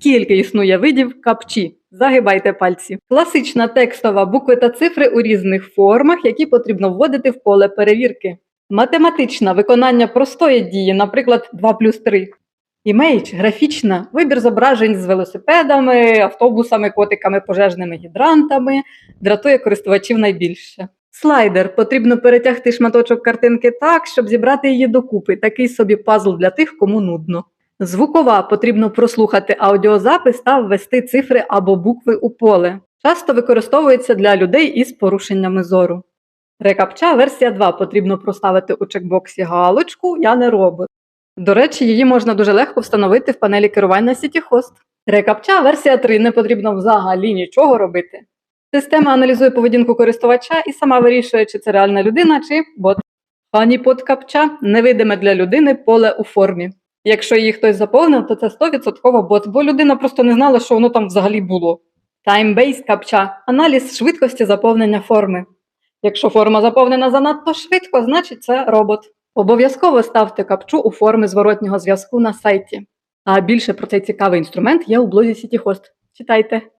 Скільки існує видів капчі? Загибайте пальці. Класична текстова букви та цифри у різних формах, які потрібно вводити в поле перевірки. Математична виконання простої дії, наприклад, 2 плюс 3. Імейдж графічна вибір зображень з велосипедами, автобусами, котиками, пожежними гідрантами дратує користувачів найбільше. Слайдер потрібно перетягти шматочок картинки так, щоб зібрати її докупи. Такий собі пазл для тих, кому нудно. Звукова потрібно прослухати аудіозапис та ввести цифри або букви у поле. Часто використовується для людей із порушеннями зору. Рекапча версія 2 потрібно проставити у чекбоксі галочку Я не робот. До речі, її можна дуже легко встановити в панелі керування CityHost. Рекапча версія 3 не потрібно взагалі нічого робити. Система аналізує поведінку користувача і сама вирішує, чи це реальна людина, чи бот. Honeypot капча невидиме для людини поле у формі. Якщо її хтось заповнив, то це 100% бот, бо людина просто не знала, що воно там взагалі було. Time-based капча аналіз швидкості заповнення форми. Якщо форма заповнена занадто швидко, значить це робот. Обов'язково ставте капчу у форми зворотнього зв'язку на сайті. А більше про цей цікавий інструмент є у блозі CityHost. Читайте.